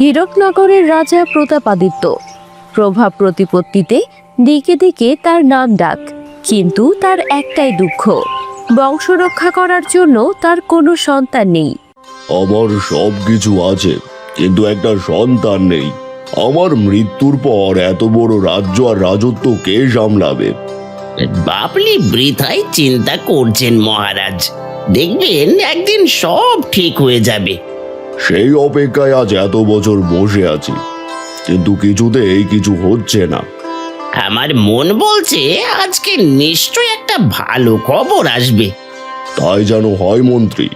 হীরকনগরের রাজা প্রতাপাদিত্য। প্রভাব প্রতিপত্তিতে দিকে দিকে তার নাম ডাক কিন্তু তার একটাই দুঃখ বংশ রক্ষা করার জন্য তার কোনো সন্তান নেই। আমার সব কিছু আছে কিন্তু একটা সন্তান নেই। আমার মৃত্যুর পর এত বড় রাজ্য আর রাজত্ব কে সামলাবে? আপনি বৃথায় চিন্তা করছেন মহারাজ। দেখবেন একদিন সব ঠিক হয়ে যাবে। সেই অপেক্ষায় আজ এত বছর বসে আছি। কিন্তু কিছুতেই কিছু হচ্ছে না। আমার মন বলছে আজকে নিশ্চয় একটা ভালো খবর আসবে। তাই যেন হয় মন্ত্রী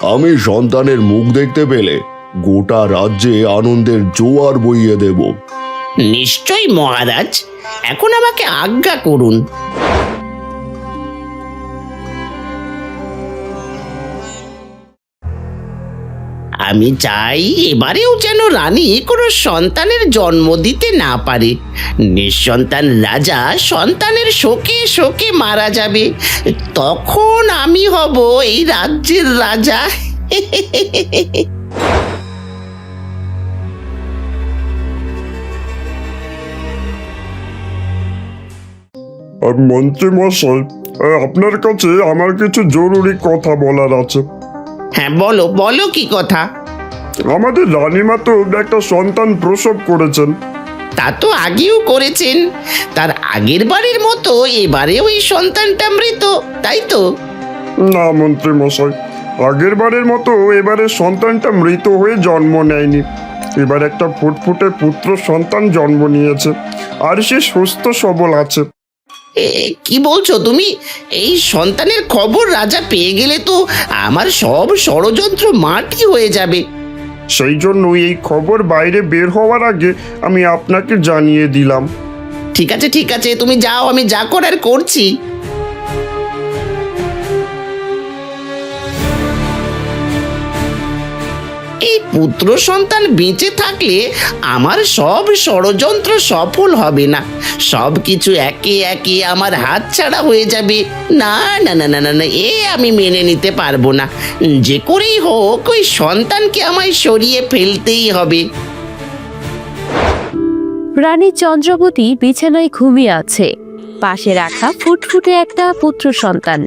আমি সন্তানের মুখ দেখতে পেলে গোটা রাজ্যে আনন্দের জোয়ার বইয়ে দেব। নিশ্চয়ই মহারাজ এখন আমাকে আজ্ঞা করুন। আমি চাই এবারেও যেন রানী কোনো সন্তানের জন্ম দিতে না পারে। নিঃসন্তান রাজা সন্তানের শোকে শোকে মারা যাবে। তখন আমি হব এই রাজ্যের রাজা। মন্ত্রী মশাই আপনার কাছে আমার কিছু জরুরি কথা বলার আছে। হ্যাঁ বলো বলো কি কথা? আমাদের রানীমা তো একটা সন্তান প্রসব করেছেন। তা তো আগেও করেছেন। তার আগের বারের মতো এবারেও এই সন্তানটা মৃত তাই তো? না মন্ত্রী মশাই আগের বারের মতো এবারে সন্তানটা মৃত হয়ে জন্ম নেয়নি। এবার একটা ফুটফুটে পুত্র সন্তান জন্ম নিয়েছে আর সে সুস্থ সবল আছে। এ, কি বলছো তুমি? এই সন্তানের খবর রাজা পেয়ে গেলে তো আমার সব ষড়যন্ত্র মাটি হয়ে যাবে। সেই জন্যই এই খবর বাইরে বের হওয়ার আগে আমি আপনাকে জানিয়ে দিলাম। ঠিক আছে ঠিক আছে, তুমি যাও, আমি যা করার করছি। এই পুত্র সন্তান বেঁচে থাকলে আমার সব ষড়যন্ত্র সফল হবে না। সব কিছু একে একে আমার হাত ছাড়া হয়ে যাবে। না না না না না না, এ আমি মেনে নিতে পারব না। যে করেই হোক, ওই সন্তানকে আমায় সরিয়ে ফেলতেই হবে। রানী চন্দ্রবতী বিছানায় ঘুমিয়ে আছে। পাশে রাখা ফুটফুটে একটা পুত্র সন্তান।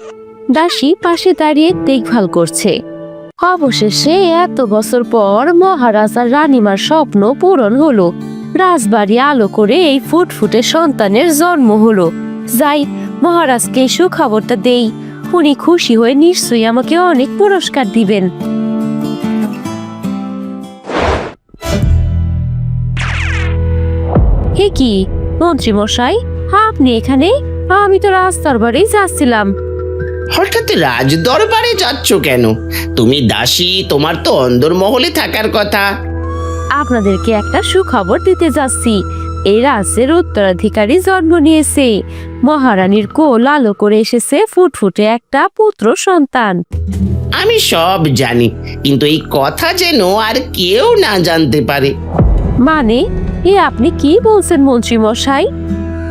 দাসী পাশে দাঁড়িয়ে দেখভাল করছে। অবশেষে এত বছর পর মহারাজ আর রানীমার স্বপ্ন পূরণ হলো। রাজবাড়ি আলো করে এই ফুটফুটে সন্তানের জন্ম হলো। যাই, মহারাজকে সুখবরটা দেই। উনি খুশি হয়ে নিশ্চয়ই আমাকে অনেক পুরস্কার দিবেন। কি মন্ত্রী মশাই আপনি এখানে? আমি তো বাড়ি যাচ্ছিলাম। হঠাৎ রাজ দরবারে যাচ্ছ কেন? তুমি দাসী তোমার তো অন্দরমহলে থাকার কথা। আপনাদেরকে একটা সুখবর দিতে যাচ্ছি। এই রাজ্যের উত্তরাধিকারী জন্ম নিয়েছে। মহারানীর কোল আলো করে এসেছে ফুটফুটে একটা পুত্র সন্তান। আমি সব জানি কিন্তু এই কথা যেন আর কেউ না জানতে পারে। মানে এ আপনি কি বলছেন মন্ত্রী মশাই?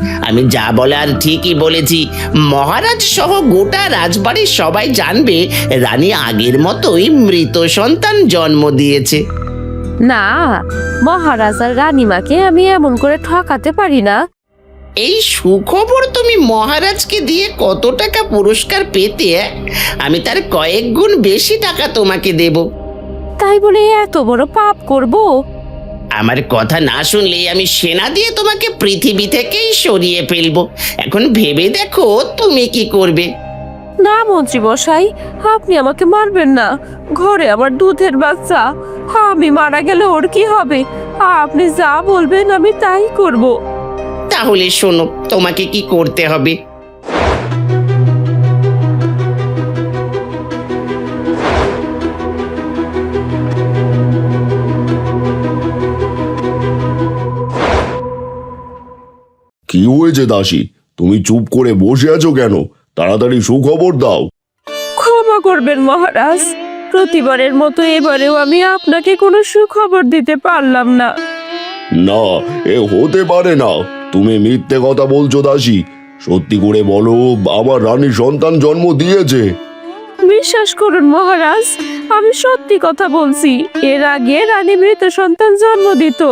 আমি যা বলার ঠিকই বলেছি। মহারাজ সহ গোটা রাজবাড়ির সবাই জানবে রানী আগের মতোই মৃত সন্তান জন্ম দিয়েছে। না মহারাজ মহারাজার রানীমাকে আমি এমন করে ঠকাতে পারি না। এই সুখবর তুমি মহারাজকে দিয়ে কত টাকা পুরস্কার পেতে? আমি তার কয়েক গুণ বেশি টাকা তোমাকে দেব। তাই বলে এত বড় পাপ করব? আমার কথা না শুনলে আমি সেনা দিয়ে তোমাকে পৃথিবী থেকেই সরিয়ে ফেলব। এখন ভেবে দেখো তুমি কি করবে। না মন্ত্রী মশাই আপনি আমাকে মারবেন না। ঘরে আমার দুধের বাচ্চা। আমি মারা গেলে ওর কি হবে? আপনি যা বলবেন আমি তাই করব। তাহলে শোনো তোমাকে কি করতে হবে? হয়েছে দাসী। তুমি চুপ করে বসে আছো কেন? তাড়াতাড়ি সুখবর দাও। ক্ষমা করবেন মহারাজ। প্রতিবারের মতো এবারেও আমি আপনাকে কোনো সুখবর দিতে পারলাম না। না এ হতে পারে না। তুমি মিথ্যে কথা বলছো দাসী। সত্যি করে বলো আমার রানী সন্তান জন্ম দিয়েছে। বিশ্বাস করুন মহারাজ আমি সত্যি কথা বলছি। এর আগে রানী মৃত সন্তান জন্ম দিত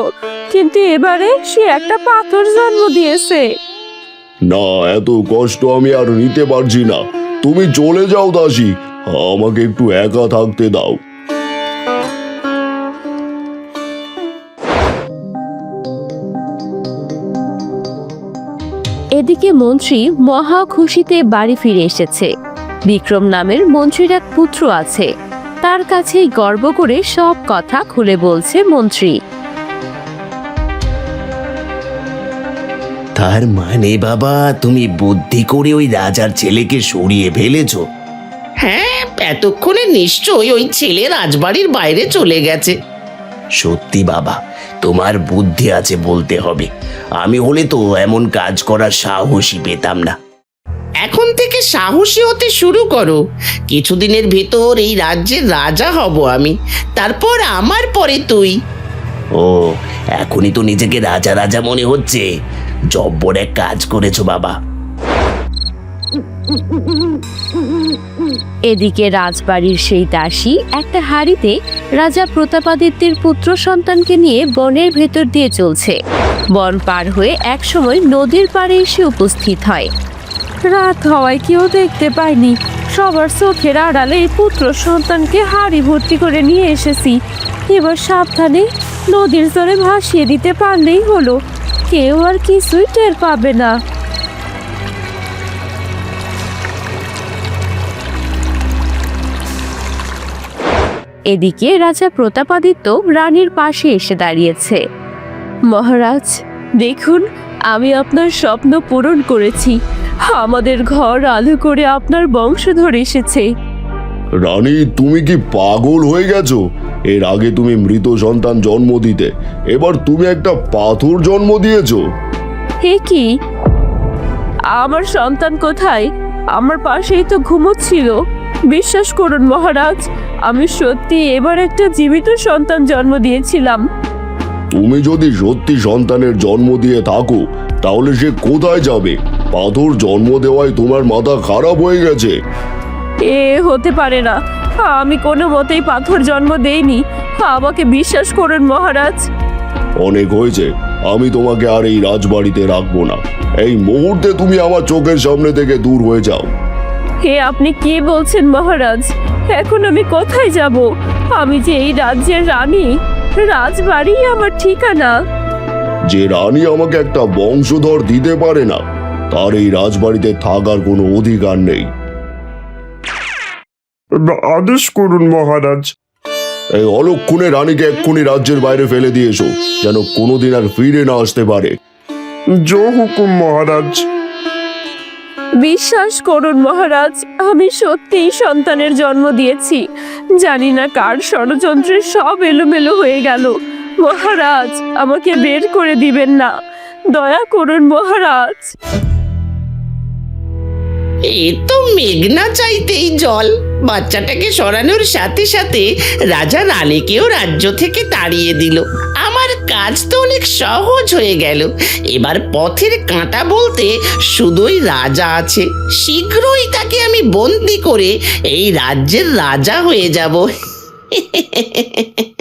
কিন্তু এবারে সে একটা পাথর জন্ম দিয়েছে। না এত কষ্ট আমি আর নিতে পারছি না। তুমি চলে যাও দাসী। আমাকে একটু একা থাকতে দাও। এদিকে মন্ত্রী মহা খুশিতে বাড়ি ফিরে এসেছে। বিক্রম নামের মন্ত্রীর এক পুত্র আছে। তার কাছেই গর্ব করে সব কথা খুলে বলছে মন্ত্রী। তার মানে বাবা তুমি বুদ্ধি করে ওই রাজার ছেলেকে সরিয়ে ফেলেছ? হ্যাঁ এতক্ষণে নিশ্চয়ই ওই ছেলে রাজবাড়ির বাইরে চলে গেছে। সত্যি বাবা তোমার বুদ্ধি আছে বলতে হবে। আমি হলে তো এমন কাজ করার সাহসই পেতাম না। এখন থেকে সাহসী হতে শুরু করো। কিছুদিনের ভেতর এই রাজ্যের রাজা হব আমি। তারপর আমার পরে তুই। ও এখনই তো নিজেকে রাজা রাজা মনে হচ্ছে। জব্বর এক কাজ করেছ বাবা। এদিকে রাজবাড়ির সেই দাসী একটা হাড়িতে রাজা প্রতাপাদিত্যের পুত্র সন্তানকে নিয়ে বনের ভেতর দিয়ে চলছে। বন পার হয়ে একসময় নদীর পাড়ে এসে উপস্থিত হয়। রাত হওয়ায় কেউ দেখতে পায়নি সবার চোখের আড়ালে পুত্র সন্তানকে হাড়ি ভর্তি করে নিয়ে এসেছি। এবার সাবধানে নদীর জলে ভাসিয়ে দিতে পারলেই হলো। কেউ আর কিছুই টের পাবে না। এদিকে রাজা প্রতাপাদিত্য রানীর পাশে এসে দাঁড়িয়েছে। মহারাজ, দেখুন, আমি আপনার স্বপ্ন পূরণ করেছি। আমাদের ঘর আলো করে আপনার বংশধর এসেছে। রানী তুমি কি পাগল হয়ে গেছো? এর আগে তুমি মৃত সন্তান জন্ম দিতে এবার তুমি একটা পাথর জন্ম দিয়েছ। হে কি? আমার সন্তান কোথায়? আমার পাশেই তো ঘুমোচ্ছিল। বিশ্বাস করুন মহারাজ আমি সত্যি এবার একটা জীবিত সন্তান জন্ম দিয়েছিলাম। তুমি যদি সত্যি সন্তানের জন্ম দিয়ে থাকো তাহলে সে কোথায় যাবে? পাথর জন্ম দেওয়ায় তোমার মাথা খারাপ হয়ে গেছে। এ হতে পারে না। আমি কোনো মতেই পাথর জন্ম দেইনি। আমাকে বিশ্বাস করুন মহারাজ। অনেক হয়েছে। আমি তোমাকে আর এই রাজবাড়িতে রাখব না। এই মুহূর্তে তুমি আমার চোখের সামনে থেকে দূর হয়ে যাও। হে আপনি কি বলছেন মহারাজ? এখন আমি কোথায় যাব? আমি যে এই রাজ্যের রানী। রাজবাড়ি আমার ঠিকানা। যে রানী আমাকে একটা বংশধর দিতে পারে না তার এই রাজবাড়িতে থাকার কোনো অধিকার নেই। আদেশ করুন মহারাজ। এই অলক্ষণে রানীকে এক্ষুনি রাজ্যের বাইরে ফেলে দিয়ে এসো যেন কোনোদিন আর ফিরে না আসতে পারে। জো হুকুম মহারাজ। বিশ্বাস করুন মহারাজ, আমি সত্যিই সন্তানের জন্ম দিয়েছি। জানি না কার ষড়যন্ত্রে সব এলোমেলো হয়ে গেল। মহারাজ, আমাকে বের করে দিবেন না। দয়া করুন মহারাজ। এ তো মেঘনা চাইতেই জল। বাচ্চাটাকে সরানোর সাথে সাথে রাজা রানীকেও রাজ্য থেকে তাড়িয়ে দিল। আমার কাজ তো অনেক সহজ হয়ে গেল। এবার পথের কাঁটা বলতে শুধুই রাজা আছে। শীঘ্রই তাকে আমি বন্দি করে এই রাজ্যের রাজা হয়ে যাব।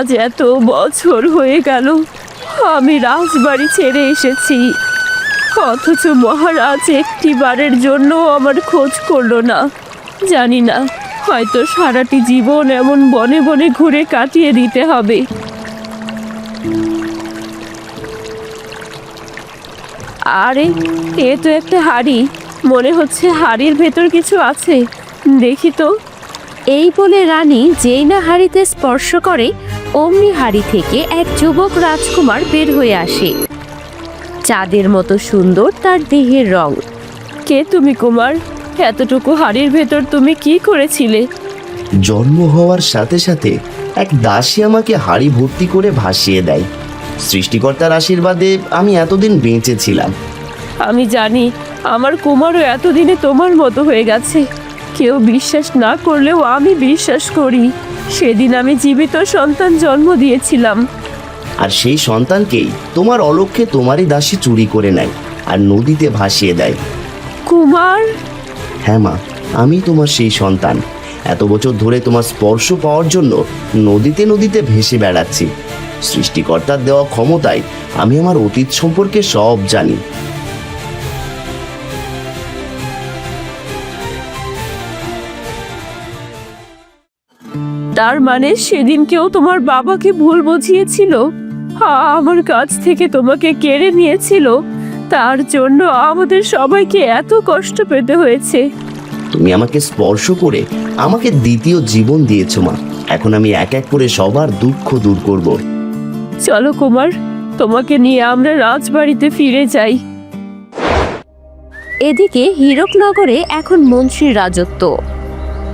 আজ এত বছর হয়ে গেল, আমি রাজবাড়ি ছেড়ে এসেছি। অথচ মহারাজ একটি বারের জন্য আমার খোঁজ করল না। জানি না, হয়তো সারাটি জীবন এমন বনে বনে ঘুরে কাটিয়ে দিতে হবে। আরে, এ তো একটা হাড়ি। মনে হচ্ছে হাড়ির ভেতর কিছু আছে। দেখি তো। এই বলে রানী যেই না হাড়িতে স্পর্শ করে অমনি হাড়ি থেকে এক যুবক রাজকুমার বের হয়ে আসে। চাঁদের মতো সুন্দর তার দেহের রং। কে তুমি কুমার? এতটুকু হাড়ির ভেতর তুমি কি করেছিলে? জন্ম হওয়ার সাথে সাথে এক দাসী আমাকে হাড়ি ভর্তি করে ভাসিয়ে দেয়। সৃষ্টিকর্তার আশীর্বাদে আমি এতদিন বেঁচে ছিলাম। আমি জানি আমার কুমারও এতদিনে তোমার মতো হয়ে গেছে। কেউ বিশ্বাস না করলেও আমি বিশ্বাস করি। সেদিন আমি জীবিত সন্তান জন্ম দিয়েছিলাম। আর সেই সন্তানকেই তোমার অলক্ষ্যে তোমারই দাসী চুরি করে নেয় আর নদীতে ভাসিয়ে দেয়। কুমার? হ্যাঁ মা আমি তোমার সেই সন্তান। এত বছর ধরে তোমার স্পর্শ পাওয়ার জন্য নদীতে নদীতে ভেসে বেড়াচ্ছি। সৃষ্টিকর্তার দেওয়া ক্ষমতায় আমি আমার অতীত সম্পর্কে সব জানি। তার মানে সেদিন কেউ তোমার বাবাকে ভুল বুঝিয়েছিল? আমার কাছ থেকে তোমাকে কেড়ে নিয়েছিল। তার জন্য আমাদের সবাইকে এত কষ্ট পেতে হয়েছে। তুমি আমাকে স্পর্শ করে আমাকে দ্বিতীয় জীবন দিয়েছ মা। এখন আমি এক এক করে সবার দুঃখ দূর করব। চলো কুমার তোমাকে নিয়ে আমরা রাজবাড়িতে ফিরে যাই। এদিকে হীরকনগরে এখন মন্ত্রীর রাজত্ব।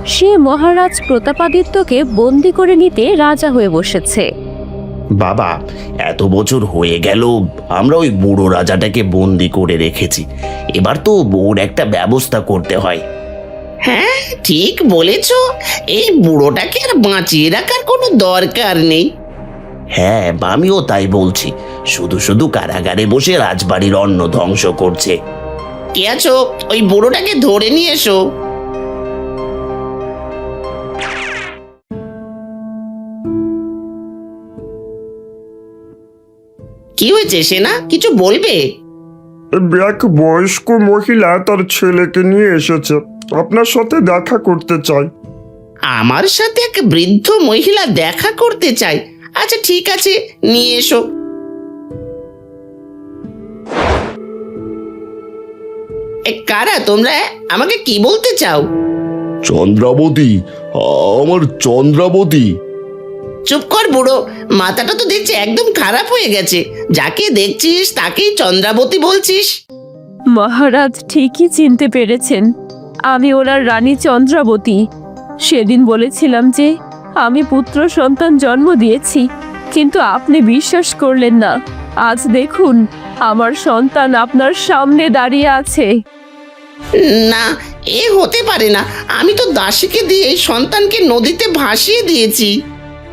সে মহারাজ প্রতাপাদিত্যকে বন্দি করে নিতে রাজা হয়ে বসেছে। বাবা এত বছর হয়ে গেল আমরা ওই বুড়ো রাজাটাকে বন্দি করে রেখেছি। এবার তো ওর একটা ব্যবস্থা করতে হয়। হ্যাঁ ঠিক বলেছ। এই বুড়োটাকে আর বাঁচিয়ে রাখার কোনো দরকার নেই। হ্যাঁ আমিও তাই বলছি। শুধু শুধু কারাগারে বসে রাজবাড়ির অন্ন ধ্বংস করছে। কে আছো? ওই বুড়োটাকে ধরে নিয়ে এসো। কি হয়েছে সেনা? কিছু বলবে? এক বয়স্ক মহিলা তার ছেলেকে নিয়ে এসেছে। আপনার সাথে দেখা করতে চাই। আমার সাথে এক বৃদ্ধ মহিলা দেখা করতে চাই। আচ্ছা ঠিক আছে নিয়ে এসো। এ, কারা তোমরা? আমাকে কি বলতে চাও? চন্দ্রাবতী আমার চন্দ্রাবতী। চুপ কর বুড়ো। মাথাটা তো দেখছি একদম খারাপ হয়ে গেছে। যাকে দেখছিস তাকেই চন্দ্রাবতী বলছিস। মহারাজ ঠিকই চিনতে পেরেছেন। আমি ওনার রানী চন্দ্রাবতী। সেদিন বলেছিলাম যে আমি পুত্র সন্তান জন্ম দিয়েছি কিন্তু আপনি বিশ্বাস করলেন না। আজ দেখুন আমার সন্তান আপনার সামনে দাঁড়িয়ে আছে। না এ হতে পারে না। আমি তো দাসীকে দিয়ে এই সন্তানকে নদীতে ভাসিয়ে দিয়েছি।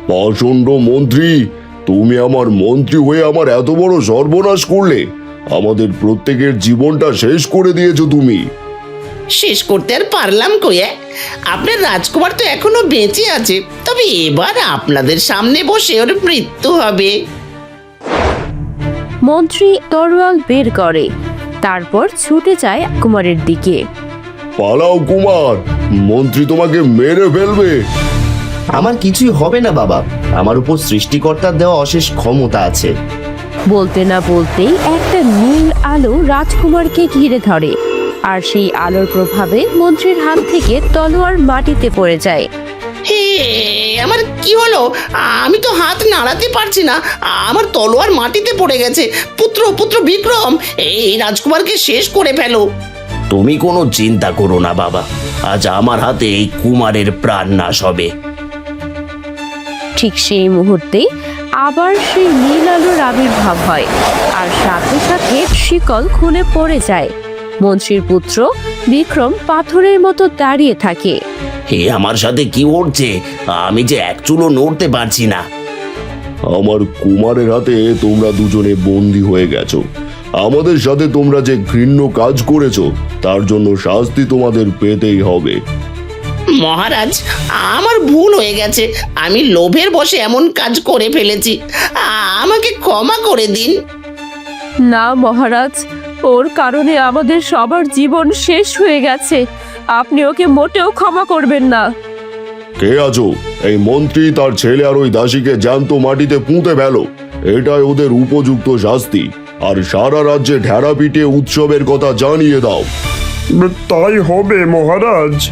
পাষণ্ড মন্ত্রী তুমি আমার মন্ত্রী হয়ে আমার এত বড় সর্বনাশ করলে। আমাদের প্রত্যেকের জীবনটা শেষ করে দিয়েছ তুমি। শেষ করতে আর পারলাম কয়ে আপনার রাজকুমার তো এখনও বেঁচে আছে তবে এবার আপনাদের সামনে বসে ওর মৃত্যু হবে। মন্ত্রী তরোয়াল বের করে তারপর ছুটে যায় কুমারের দিকে। পালাও কুমার মন্ত্রী তোমাকে মেরে ফেলবে। আমার কিছুই হবে না বাবা। আমার উপর সৃষ্টিকর্তার দেওয়া অশেষ ক্ষমতা আছে। বলতে না বলতেই একটা নীল আলো রাজকুমারকে ঘিরে ধরে আর সেই আলোর প্রভাবে মন্ত্রীর হাত থেকে তলোয়ার মাটিতে পড়ে যায়। হে আমার কি হলো? আমি তো হাত নাড়াতে পারছি না। আমার তলোয়ার মাটিতে পড়ে গেছে। পুত্র পুত্র বিক্রম এই রাজকুমারকে শেষ করে ফেলো। তুমি কোনো চিন্তা করো না বাবা। আজ আমার হাতে এই কুমারের প্রাণ নাশ হবে। ঠিক সেই মুহূর্তে আবার সেই নীল আলোর আবির্ভাব হয় আর সাথে সাথে শিকল খুলে পড়ে যায়। মন্ত্রীর পুত্র বিক্রম পাথরের মতো দাঁড়িয়ে থাকে। হে আমার সাথে কি উঠছে আমি যে এক চুলো নড়তে পারছি না। আমার কুমারের হাতে তোমরা দুজনে বন্দি হয়ে গেছো। আমাদের সাথে তোমরা যে ঘৃণ্য কাজ করেছ তার জন্য শাস্তি তোমাদের পেতেই হবে। মহারাজ আমার ভুল হয়ে গেছে। আমি লোভের বসে এমন কাজ করে ফেলেছি। আমাকে ক্ষমা করে দিন। না মহারাজ ওর কারণে আমাদের সবার জীবন শেষ হয়ে গেছে। আপনি ওকে মোটেও ক্ষমা করবেন না। কে আছো? এই মন্ত্রী তার ছেলে আর ওই দাসীকে জ্যান্ত মাটিতে পুঁতে ফেলো। এটাই ওদের উপযুক্ত শাস্তি। আর সারা রাজ্যে ঢেরা পিটিয়ে উৎসবের কথা জানিয়ে দাও। তাই হবে মহারাজ।